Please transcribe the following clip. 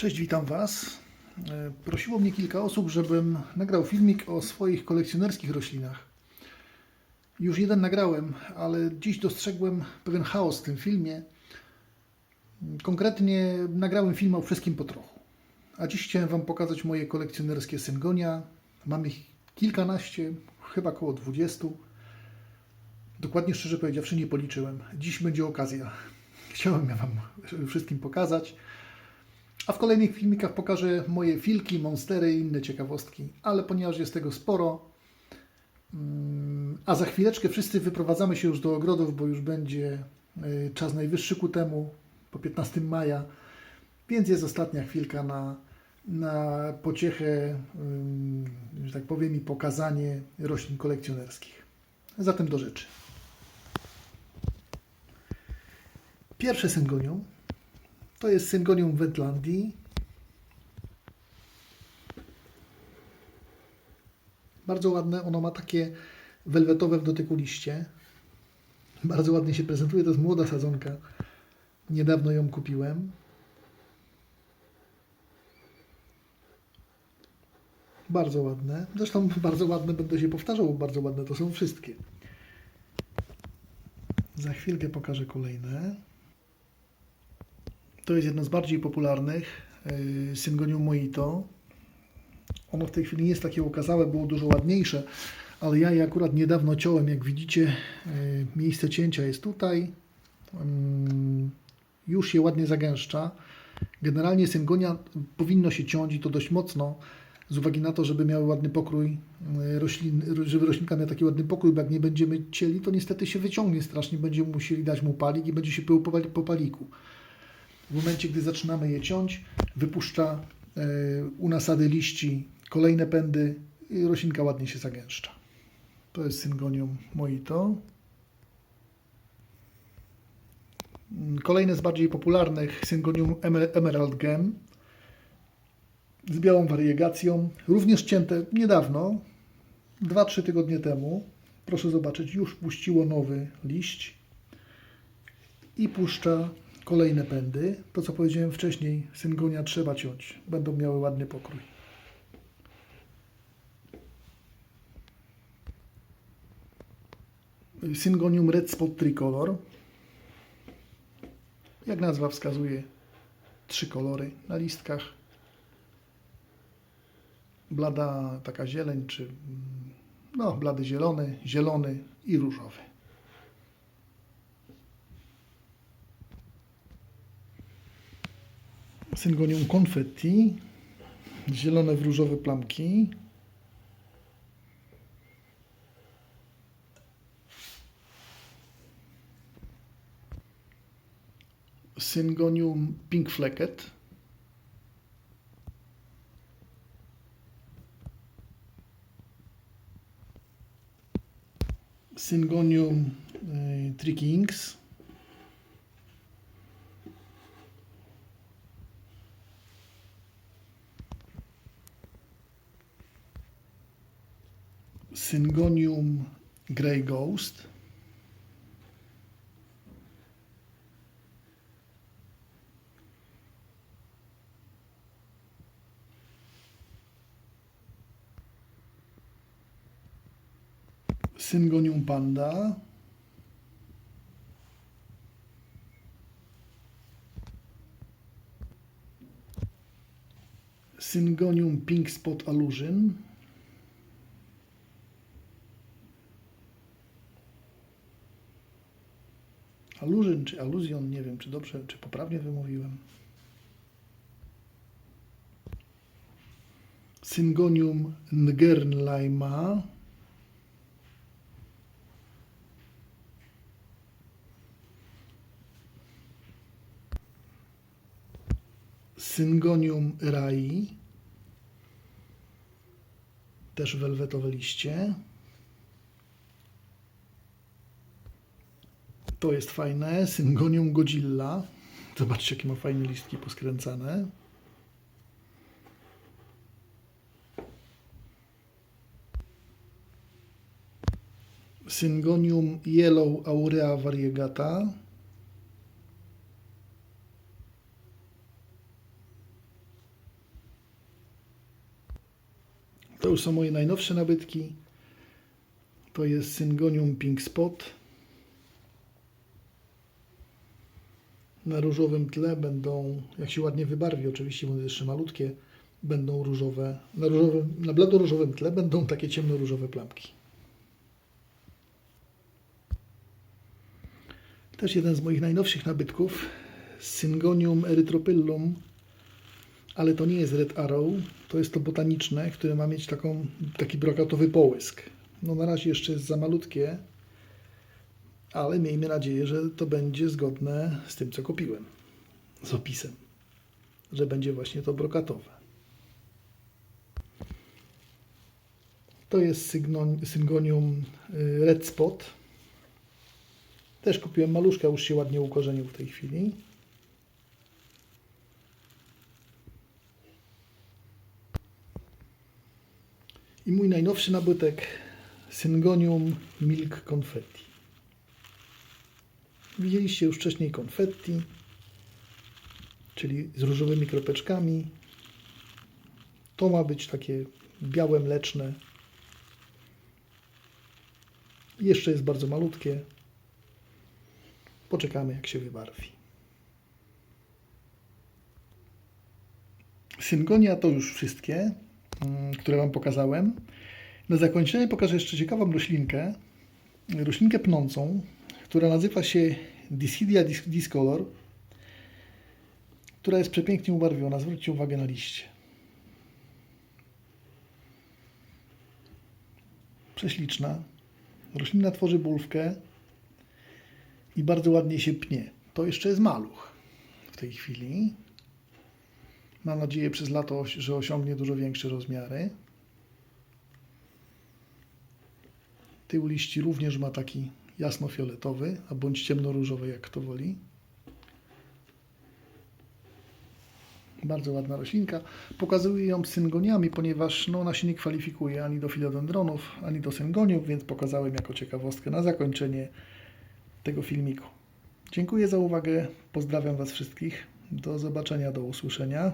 Cześć, witam Was. E, Prosiło mnie kilka osób, żebym nagrał filmik o swoich kolekcjonerskich roślinach. Już jeden nagrałem, ale dziś dostrzegłem pewien chaos w tym filmie. Konkretnie nagrałem film o wszystkim po trochu. A dziś chciałem Wam pokazać moje kolekcjonerskie syngonia. Mam ich kilkanaście, chyba około 20. Dokładnie szczerze powiedziawszy nie policzyłem. Dziś będzie okazja. Chciałem Wam wszystkim pokazać. A w kolejnych filmikach pokażę moje filki, monstery i inne ciekawostki. Ale ponieważ jest tego sporo, mm, a za chwileczkę wszyscy wyprowadzamy się już do ogrodów, bo już będzie y, czas najwyższy ku temu, po 15 maja, więc jest ostatnia chwilka na, na pociechę, że tak powiem, i pokazanie roślin kolekcjonerskich. Zatem do rzeczy. Pierwsze syngonium to jest Syngonium Wendlandii. Bardzo ładne. Ono ma takie welwetowe w dotyku liście. Bardzo ładnie się prezentuje. To jest młoda sadzonka. Niedawno ją kupiłem. Bardzo ładne. Zresztą bardzo ładne będę się powtarzał, bo bardzo ładne to są wszystkie. Za chwilkę pokażę kolejne. To jest jedno z bardziej popularnych, yy, Syngonium Mojito. Ono w tej chwili nie jest takie okazałe, było dużo ładniejsze, ale ja je akurat niedawno ciąłem, jak widzicie, yy, miejsce cięcia jest tutaj. Ym, Już się ładnie zagęszcza. Generalnie syngonia powinno się ciąć i to dość mocno, z uwagi na to, żeby miały ładny pokrój yy, roślin, żeby roślinka miała taki ładny pokój, bo jak nie będziemy cieli, to niestety się wyciągnie strasznie, będziemy musieli dać mu palik i będzie się pył po paliku. W momencie, gdy zaczynamy je ciąć, wypuszcza e, u nasady liści kolejne pędy i roślinka ładnie się zagęszcza. To jest Syngonium mojito. Mm, Kolejne z bardziej popularnych Syngonium Emer- Emerald Gem z białą wariegacją, również cięte niedawno, 2-3 tygodnie temu. Proszę zobaczyć, już puściło nowy liść i puszcza kolejne pędy. To, co powiedziałem wcześniej, syngonia trzeba ciąć. Będą miały ładny pokrój. Syngonium Red Spot Tricolor. Jak nazwa wskazuje, trzy kolory na listkach. Blada taka zieleń, czy mm, no, blady zielony, zielony i różowy. Syngonium confetti, zielone w różowe plamki. Syngonium pink flecket. Syngonium y, Three Kings. Syngonium Grey Ghost. Syngonium Panda. Syngonium Pink Spot Allusion. Allusion czy aluzjon, nie wiem czy dobrze, czy poprawnie wymówiłem. Syngonium Ngernlaima. Syngonium rai. Też welwetowe liście. To jest fajne. Syngonium Godzilla. Zobaczcie, jakie ma fajne listki poskręcane. Syngonium Yellow Aurea variegata. To już są moje najnowsze nabytki. To jest Syngonium Pink Spot. Na różowym tle będą, jak się ładnie wybarwi, oczywiście, one jeszcze malutkie, będą różowe, na, różowym, na blado-różowym tle będą takie ciemno-różowe plamki. Też jeden z moich najnowszych nabytków, Syngonium erytropyllum, ale to nie jest Red Arrow, to jest to botaniczne, które ma mieć taką, taki brokatowy połysk. No na razie jeszcze jest za malutkie, ale miejmy nadzieję, że to będzie zgodne z tym, co kupiłem, z opisem, że będzie właśnie to brokatowe. To jest Syngonium y, Red Spot. Też kupiłem maluszka, już się ładnie ukorzenił w tej chwili. I mój najnowszy nabytek Syngonium Milk Confetti. Widzieliście już wcześniej konfetti, czyli z różowymi kropeczkami. To ma być takie białe, mleczne. Jeszcze jest bardzo malutkie. Poczekamy, jak się wybarwi. Syngonia to już wszystkie, mm, które Wam pokazałem. Na zakończenie pokażę jeszcze ciekawą roślinkę, roślinkę pnącą, która nazywa się Dischidia dis- discolor, która jest przepięknie ubarwiona. Zwróćcie uwagę na liście. Prześliczna. Roślina tworzy bulwkę i bardzo ładnie się pnie. To jeszcze jest maluch w tej chwili. Mam nadzieję przez lato, że osiągnie dużo większe rozmiary. Tył liści również ma taki jasnofioletowy, a bądź ciemnoróżowy, jak kto woli. Bardzo ładna roślinka. Pokazuję ją syngoniami, ponieważ no, ona się nie kwalifikuje ani do filodendronów, ani do syngoniów, więc pokazałem jako ciekawostkę na zakończenie tego filmiku. Dziękuję za uwagę. Pozdrawiam Was wszystkich. Do zobaczenia, do usłyszenia.